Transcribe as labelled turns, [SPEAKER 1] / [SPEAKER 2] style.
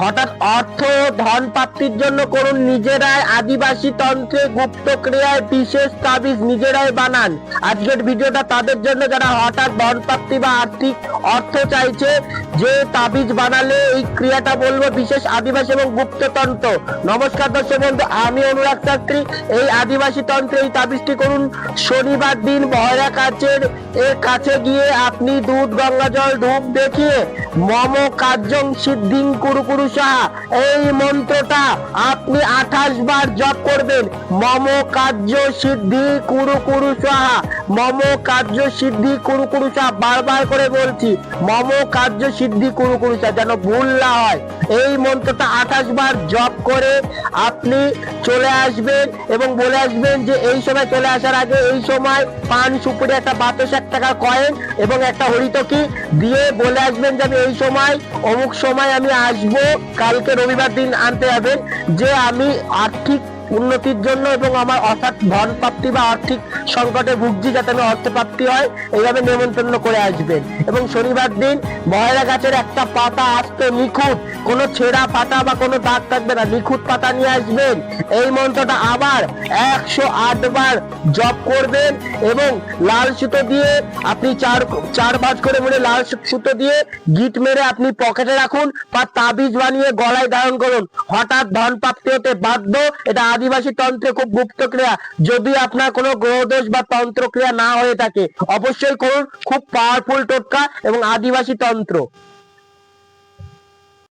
[SPEAKER 1] হঠাৎ অর্থ ধন প্রাপ্তির জন্য করুন নিজেরাই আদিবাসী তন্ত্রে গুপ্ত ক্রিয়ায় বিশেষ তাবিজ নিজেরাই বানান। আজকের ভিডিওটা তাদের জন্য যারা হঠাৎ ধন প্রাপ্তি বা আর্থিক অর্থ চাইছে, যে তাবিজ বানালে এই ক্রিয়াটা বলব বিশেষ আদিবাসী এবং গুপ্ততন্ত্র নমস্কার দর্শক বন্ধু, আমি অনুরাগ শাস্ত্রী এই আদিবাসী তন্ত্রে এই তাবিজটি করুন। শনিবার দিন বহরা কাছের এর কাছে গিয়ে আপনি দুধ গঙ্গা জল ধূপ দেখিয়ে মম কার্যং সিদ্ধিং কুরু সাহা এই মন্ত্রটা আপনি আঠাশ বার জপ করবেন। মম কার্য সিদ্ধি কুরু কুরু সাহা মম কার্য সিদ্ধি কুরু কুরু সাহা বারবার করে বলছি, মম কার্য সিদ্ধি কুরু কুরু সাহা যেন ভুল না হয়। এই মন্ত্রটা আঠাশ বার জপ করে আপনি চলে আসবেন এবং বলে আসবেন যে এই সময় চলে আসার আগে এই সময় পান সুপুরি, একটা বাতাস, এক টাকা কয়েন এবং একটা হরিতকি দিয়ে বলে আসবেন যে আমি এই সময়, অমুক সময় আমি আসব, কালকে রবিবার দিন আনতে যাবেন। যে আমি আর্থিক উন্নতির জন্য এবং আমার অর্থাৎ ধন প্রাপ্তি বা আর্থিক সংকটে ভুগছি যাতে আমি অর্থ প্রাপ্তি হয়, এইভাবে নেমন্তন্ন করে আসবেন। এবং শনিবার দিন ময়রা গাছের একটা পাতা আসতো নিখুঁত, কোনো ছেঁড়া পাতা বা কোনো দাগ থাকবে না, নিখুঁত পাতা নিয়ে আসবেন। এই মন্ত্রটা আবার একশো আট বার জপ করবেন এবং লাল সুতো দিয়ে আপনি চার চার ভাঁজ করে মুড়ে লাল সুতো দিয়ে গিট মেরে আপনি পকেটে রাখুন বা তাবিজ বানিয়ে গলায় ধারণ করুন। হঠাৎ ধন প্রাপ্তি হতে বাধ্য, এটা আদিবাসী তন্ত্রে খুব গুপ্ত ক্রিয়া। যদি আপনার কোনো গ্রহদোষ বা তন্ত্র ক্রিয়া না হয়ে থাকে, অবশ্যই করুন। খুব পাওয়ারফুল টোটকা এবং আদিবাসী তন্ত্র।